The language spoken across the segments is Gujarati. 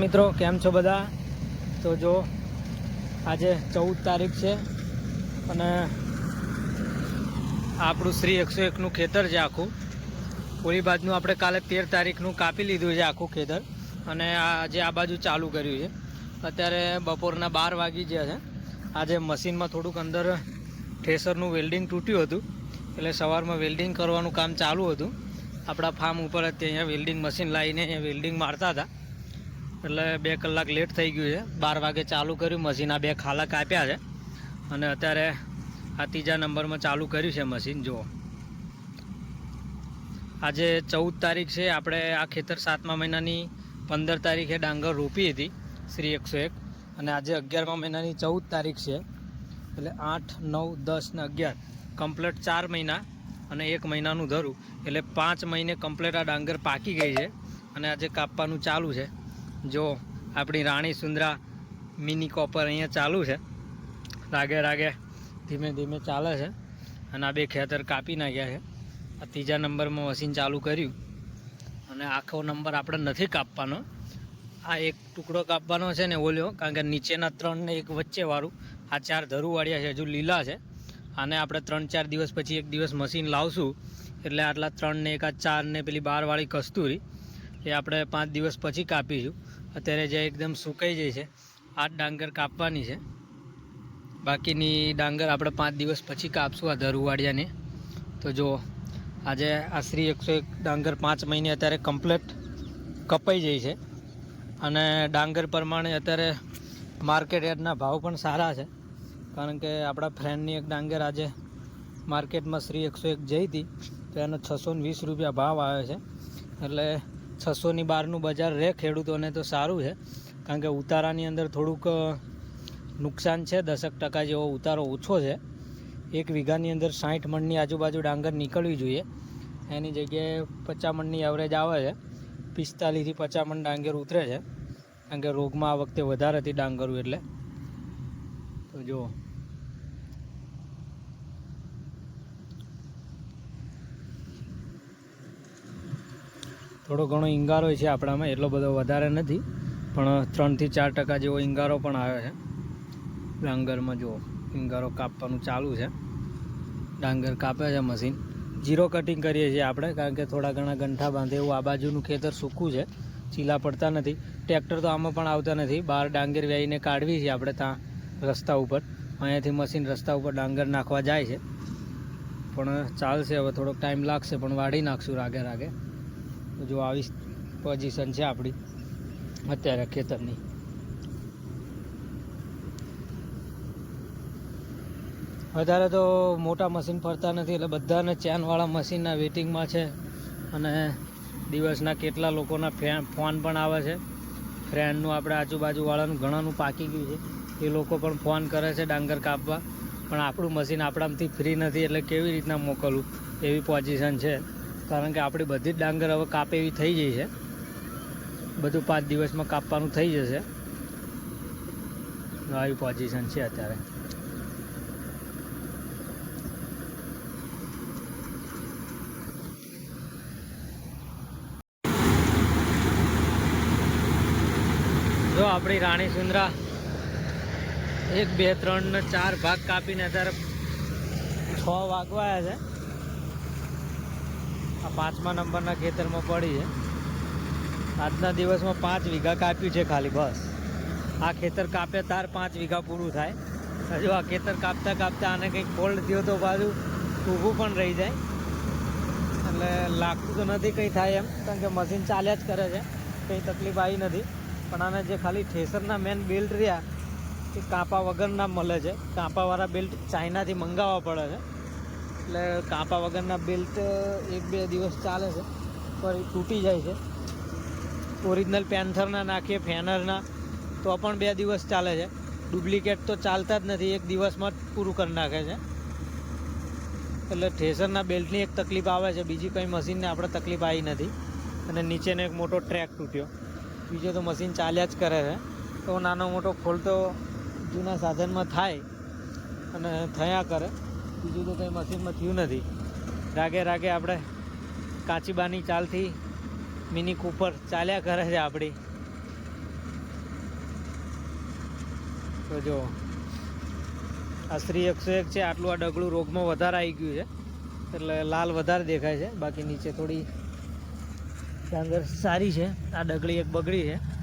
મિત્રો, કેમ છો બધા? તો જો, આજે ચૌદ તારીખ છે અને આપણું શ્રી એકસો એકનું ખેતર છે આખું. ઓલી બાજુનું આપણે કાલે તેર તારીખનું કાપી લીધું છે આખું ખેતર અને આજે આ બાજુ ચાલુ કર્યું છે. અત્યારે બપોરના બાર વાગી ગયા છે. આજે મશીનમાં થોડુંક અંદર ઠેસરનું વેલ્ડિંગ તૂટ્યું હતું. એટલે સવારમાં વેલ્ડિંગ કરવાનું કામ ચાલુ હતું. આપણા ફાર્મ ઉપર જ અહીંયા વેલ્ડિંગ મશીન લાવીને અહીંયા વેલ્ડિંગ મારતા હતા. એટલે બે કલાક લેટ થઈ ગયું છે. બાર વાગે ચાલુ કર્યું, મશીન આ બે ખાલા કાપ્યા છે. અને અત્યારે આ ત્રીજા નંબરમાં ચાલુ કર્યું છે મશીન, જુઓ. આજે ચૌદ તારીખ છે, આપણે આ ખેતર સાતમા મહિનાની પંદર તારીખે ડાંગર રોપી હતી, શ્રી એકસો એક. અને આજે અગિયારમા મહિનાની ચૌદ તારીખ છે, એટલે આઠ, નવ, દસ ને અગિયાર. કમ્પ્લેટ ચાર મહિના અને એક મહિનાનું ધરું. એટલે પાંચ મહિને કમ્પ્લેટ આ ડાંગર પાકી ગઈ છે અને આજે કાપવાનું ચાલુ છે. જો આપણી રાણી સુંદરા મિની કોપર અહીંયા ચાલુ છે. રાગે રાગે ધીમે ધીમે ચાલે છે અને આ બે ખેતર કાપી નાખ્યા છે. આ ત્રીજા નંબરમાં મશીન ચાલુ કર્યું અને આખો નંબર આપણે નથી કાપવાનો. આ એક ટુકડો કાપવાનો છે ને ઓલ્યો, કારણ કે નીચેના ત્રણ ને એક વચ્ચેવાળું, આ ચાર ધરુવાળિયા છે, હજુ લીલા છે. આને આપણે ત્રણ ચાર દિવસ પછી એક દિવસ મશીન લાવશું. એટલે આટલા ત્રણ ને એક, આ ચાર ને પેલી બારવાળી કસ્તુરી, એ આપણે પાંચ દિવસ પછી કાપીશું. અત્યારે જે એકદમ સુકાઈ જાય છે. આ ડાંગર કાપવાની છે. બાકીની ડાંગર આપણે પાંચ દિવસ પછી કાપશું આ ધરુવાડિયાને તો જો, આજે આ શ્રી એકસો એક ડાંગર પાંચ મહિને અત્યારે કમ્પ્લેટ કપાઈ જાય છે. અને ડાંગર પ્રમાણે અત્યારે માર્કેટ યાર્ડના ભાવ પણ સારા છે. કારણ કે આપણા ફ્રેન્ડની એક ડાંગર આજે માર્કેટમાં શ્રી એકસો એક જઈ હતી. તો એનો છસો વીસ રૂપિયા ભાવ આવે છે. એટલે છસોની બહારનું બજાર રહે ખેડૂતોને તો સારું છે. કારણ કે ઉતારાની અંદર થોડુંક નુકસાન છે, દસક ટકા જેવો ઉતારો ઓછો છે. એક વીઘાની અંદર સાઠ મણની આજુબાજુ ડાંગર નીકળવી જોઈએ. એની જગ્યાએ પચાસ મણની એવરેજ આવે છે. પિસ્તાલીસથી પચાસ મણ ડાંગર ઉતરે છે. કારણ કે રોગમાં આ વખતે વધારે હતી ડાંગરું એટલે. તો જુઓ. થોડો ઘણો ઈંગારો છે આપણામાં, એટલો બધો વધારે નથી, પણ ત્રણથી ચાર ટકા જેવો ઈંગારો પણ આવે છે. ડાંગરમાં જુઓ ઈંગારો કાપવાનું ચાલુ છે. ડાંગર કાપે છે મશીન. જીરો કટિંગ કરીએ છીએ આપણે, કારણ કે થોડા ઘણા ગંઠા બાંધે એવું આ બાજુનું ખેતર સૂકું છે, ચીલા પડતા નથી. ટ્રેક્ટર તો આમાં પણ આવતા નથી. બહાર ડાંગર વ્યાઈને કાઢવી છે આપણે ત્યાં રસ્તા ઉપર. અહીંયાથી મશીન રસ્તા ઉપર ડાંગર નાખવા જાય છે. પણ ચાલશે, હવે થોડોક ટાઈમ લાગશે, પણ વાઢી નાખશું રાગે રાગે. જો આવી પોઝિશન છે આપણી અત્યારે ખેતરની. વધારે તો મોટા મશીન ફરતા નથી, એટલે બધાને ચેનવાળા મશીનના વેટિંગમાં છે. અને દિવસના કેટલા લોકોના ફોન પણ આવે છે. ફ્રેન્ડનું આપણે આજુબાજુવાળાનું ઘણાનું પાકી ગયું છે. એ લોકો પણ ફોન કરે છે ડાંગર કાપવા. પણ આપણું મશીન આપણામાંથી ફ્રી નથી, એટલે કેવી રીતના મોકલવું? એવી પોઝિશન છે. કારણ કે આપણી બધી જ ડાંગર હવે કાપે એવી થઈ ગઈ છે. બધું પાંચ દિવસમાં કાપવાનું થઈ જશે. આવી પોઝિશન છે અત્યારે. જો આપણી રાણી સુંદરા એક, બે, ત્રણ ચાર ભાગ કાપીને અત્યારે છ વાગવાયા છે. આ પાંચમા નંબરના ખેતરમાં પડી છે. આજના દિવસમાં પાંચ વીઘા કાપ્યું છે ખાલી, બસ. આ ખેતર કાપ્યા તાર પાંચ વીઘા પૂરું થાય. હજુ આ ખેતર કાપતા કાપતા આને કંઈક ફોલ્ડ થયો તો બાજુ ઊભું પણ રહી જાય. એટલે લાગતું તો નથી કંઈ થાય એમ, કારણ કે મશીન ચાલ્યા જ કરે છે. કંઈ તકલીફ આવી નથી. પણ આને જે ખાલી ઠેસરના મેન બેલ્ટ રહ્યા, એ કાપા વગરના મળે છે. કાપાવાળા બેલ્ટ ચાઇનાથી મંગાવવા પડે છે. એટલે કાપા વગરના બેલ્ટ એક બે દિવસ ચાલે છે ફરી તૂટી જાય છે. ઓરિજિનલ પેન્થરના નાખીએ ફેનરના તો પણ બે દિવસ ચાલે છે. ડુપ્લિકેટ તો ચાલતા જ નથી, એક દિવસમાં જ પૂરું કરી નાખે છે. એટલે ઠેસરના બેલ્ટની એક તકલીફ આવે છે, બીજી કંઈ મશીનને આપણે તકલીફ આવી નથી. અને નીચેનો એક મોટો ટ્રેક તૂટ્યો. બીજો તો મશીન ચાલ્યા જ કરે છે. તો નાનો મોટો ખોલતો જૂના સાધનમાં થાય, અને થયા કરે. બીજું તો કંઈ મશીનમાં થયું નથી. રાગે રાગે આપણે કાચીબાની ચાલથી મિની કૂપર ચાલ્યા કરે છે આપણી. તો જો, આ સ્ત્રી એકસો એક છે, આટલું આ ડગલું રોગમાં વધારે આવી ગયું છે. એટલે લાલ વધારે દેખાય છે. બાકી નીચે થોડી ડાંગર સારી છે. આ ડગલી એક બગડી છે.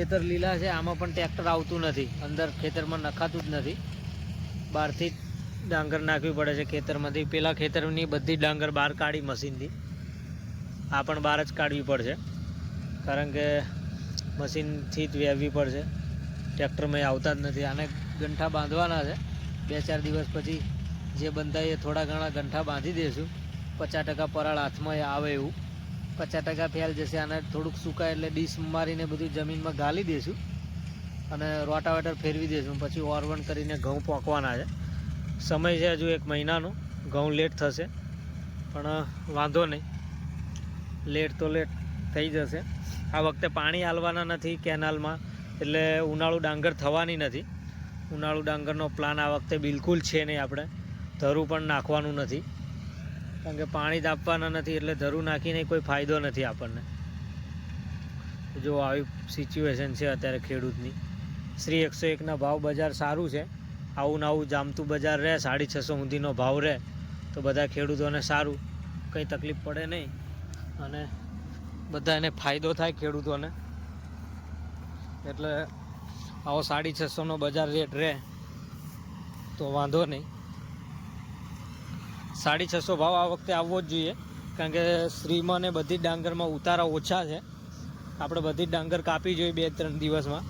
ખેતર લીલા છે, આમાં પણ ટ્રેક્ટર આવતું નથી. અંદર ખેતરમાં નખાતું જ નથી. બહારથી ડાંગર નાખવી પડે છે ખેતરમાંથી. પેલા ખેતરની બધી ડાંગર બહાર કાઢી મશીનથી. આ પણ બહાર જ કાઢવી પડશે. કારણ કે મશીનથી જ વહેવી પડશે. ટ્રેક્ટરમાં આવતા જ નથી. આને ગંઠા બાંધવાના છે. બે ચાર દિવસ પછી જે બંધાય એ થોડા ઘણા ગંઠા બાંધી દઈશું પચાસ ટકા પરાળ હાથમાં આવે એવું. પચાસ ટકા ફેલ જશે અને થોડુંક સુકાય એટલે ડીશ મારીને બધું જમીનમાં ગાળી દઈશું અને રોટાવેટર ફેરવી દઈશું પછી ઓરવણ કરીને ઘઉં પોંકવાના છે. સમય છે હજુ એક મહિનાનો. ઘઉં લેટ થશે. પણ વાંધો નહીં. લેટ તો લેટ થઈ જશે. આ વખતે પાણી હાલવાના નથી કેનાલમાં, એટલે ઉનાળુ ડાંગર થવાની નથી. ઉનાળુ ડાંગરનો પ્લાન આ વખતે બિલકુલ છે નહીં આપણે. ધરું પણ નાખવાનું નથી. કારણ કે પાણી જ નથી એટલે ધરું નાખીને કોઈ ફાયદો નથી આપણને. જો આવી સિચ્યુએશન છે અત્યારે ખેડૂતની. શ્રી એકસો એકના ભાવ બજાર સારું છે. આવું આવું જામતું બજાર રહે, સાડી છસો સુધીનો ભાવ રહે, તો બધા ખેડૂતોને સારું. કંઈ તકલીફ પડે નહીં. અને બધા એને ફાયદો થાય ખેડૂતોને. એટલે આવો સાડી છસોનો બજાર રેટ રહે, તો વાંધો નહીં. સાડી છસો ભાવ આ વખતે આવવો જ જોઈએ. કારણ કે શ્રીમાં ને બધી ડાંગરમાં ઉતારા ઓછા છે. આપણે બધી ડાંગર કાપી જોઈએ બે ત્રણ દિવસમાં.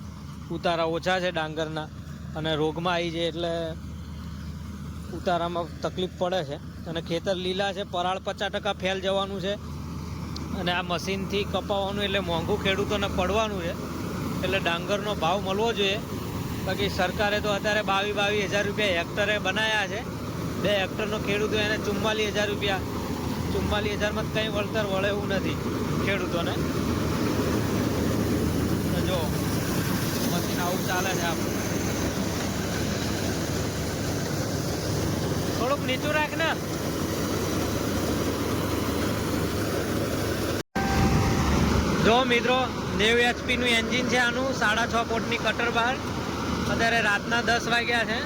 ઉતારા ઓછા છે ડાંગરના અને રોગમાં આવી જાય એટલે ઉતારામાં તકલીફ પડે છે. અને ખેતર લીલા છે, પરાળ પચાસ ટકા ફેલ જવાનું છે. અને આ મશીનથી કપાવવાનું એટલે મોંઘું ખેડૂતોને પડવાનું છે. એટલે ડાંગરનો ભાવ મળવો જોઈએ. બાકી સરકારે તો અત્યારે બાવીસ બાવીસ હજાર રૂપિયા હેક્ટરે બનાવ્યા છે. બે હેક્ટરનો ખેડૂતો એને ચુમ્માલીસ હજાર રૂપિયા, ચુમ્માલીસ હજારમાં કંઈ વળતર વળે એવું નથી ખેડૂતોને. જો, મશીન આવું ચાલે છે આપણું. થોડુંક નીચું રાખ ને. જો મિત્રો, નેવ એચપીનું એન્જિન છે આનું, સાડા છ ફૂટની કટર બહાર. અત્યારે રાતના દસ વાગ્યા છે.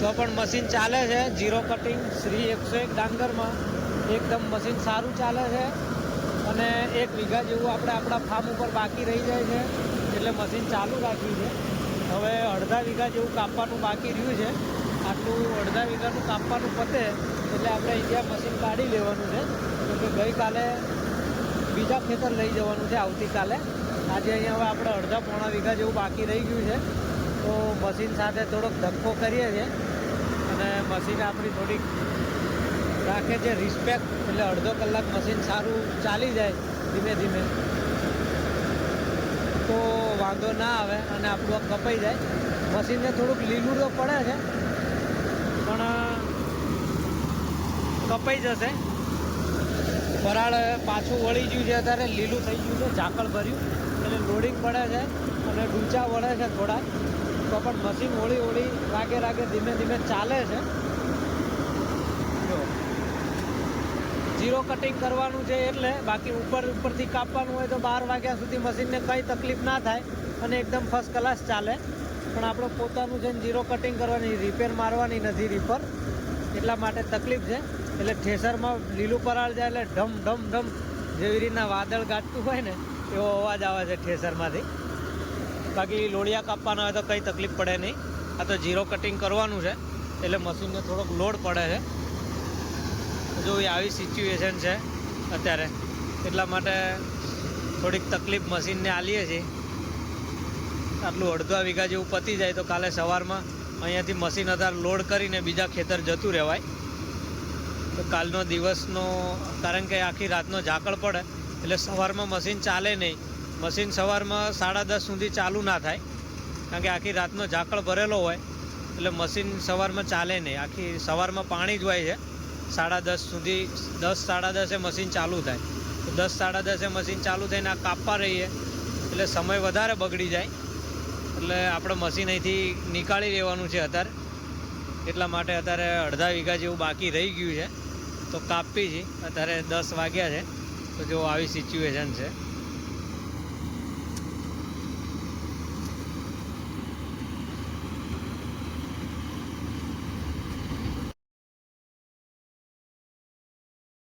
તો પણ મશીન ચાલે છે. જીરો કટિંગ શ્રી એકસો એક ડાંગરમાં. એકદમ મશીન સારું ચાલે છે. અને એક વીઘા જેવું આપણે આપણા ફાર્મ ઉપર બાકી રહી જાય છે. એટલે મશીન ચાલુ રાખ્યું છે. હવે અડધા વીઘા જેવું કાપવાનું બાકી રહ્યું છે. આટલું અડધા વીઘાનું કાપવાનું પતે એટલે આપણે અહીંયા મશીન કાઢી લેવાનું છે. તો કે ગઈકાલે બીજા ખેતર લઈ જવાનું છે આવતીકાલે. આજે અહીંયા હવે આપણે અડધા પોણા વીઘા જેવું બાકી રહી ગયું છે. તો મશીન સાથે થોડોક ધક્કો કરીએ છીએ. અને મશીન આપણી થોડીક રાખે છે રિસ્પેક્ટ એટલે અડધો કલાક મશીન સારું ચાલી જાય ધીમે ધીમે. તો વાંધો ના આવે અને આપણું કપાઈ જાય. મશીનને થોડુંક લીલું તો પડે છે, પણ કપાઈ જશે. વરાળ પાછું વળી ગયું છે અત્યારે, લીલું થઈ ગયું છે, ઝાકળ ભર્યું. એટલે લોડિંગ પડે છે અને ડૂંચા વળે છે થોડા. તો પણ મશીન ઓળી ઓળી રાગે રાગે ધીમે ધીમે ચાલે છે. જો. જીરો કટિંગ કરવાનું છે એટલે બાકી ઉપર ઉપરથી કાપવાનું હોય તો બાર વાગ્યા સુધી મશીનને કંઈ તકલીફ ના થાય અને એકદમ ફર્સ્ટ ક્લાસ ચાલે. પણ આપણે પોતાનું છે જીરો કટિંગ કરવાની રિપેર મારવાની નથી રીપર એટલા માટે તકલીફ છે. એટલે ઠેસરમાં લીલું પરાળ જાય એટલે ઢમ ઢમ ઢમ જેવી રીતના વાદળ ગાટતું હોય ને એવો અવાજ આવે છે ઠેસરમાંથી. બાકી લોડિયા કાપવાના હોય તો કંઈ તકલીફ પડે નહીં. આ તો જીરો કટિંગ કરવાનું છે, એટલે મશીનને થોડોક લોડ પડે છે. જો એ આવી સિચ્યુએશન છે અત્યારે, એટલા માટે થોડીક તકલીફ મશીનને આલીએ છીએ. આટલું અડધા વીઘા જેવું પતી જાય તો કાલે સવારમાં અહીંયાથી મશીન અત્યારે લોડ કરીને બીજા ખેતર જતું રહેવાય. તો કાલનો દિવસનો, કારણ કે આખી રાતનો ઝાકળ પડે, એટલે સવારમાં મશીન ચાલે નહીં. મશીન સવારમાં સાડા દસ સુધી ચાલુ ના થાય, કારણ કે આખી રાતનો ઝાકળ ભરેલો હોય, એટલે મશીન સવારમાં ચાલે નહીં. આખી સવારમાં પાણી જ હોય છે. સાડા દસ સુધી, દસ સાડા દસે મશીન ચાલુ થાય. તો દસ સાડા દસે મશીન ચાલુ થઈને આ કાપવા રહીએ, એટલે સમય વધારે બગડી જાય. એટલે આપણે મશીન અહીંથી નીકાળી લેવાનું છે અત્યારે. એટલા માટે અત્યારે અડધા વીઘા જેવું બાકી રહી ગયું છે. તો કાપી છે અત્યારે દસ વાગ્યા છે. તો જો આવી સિચ્યુએશન છે.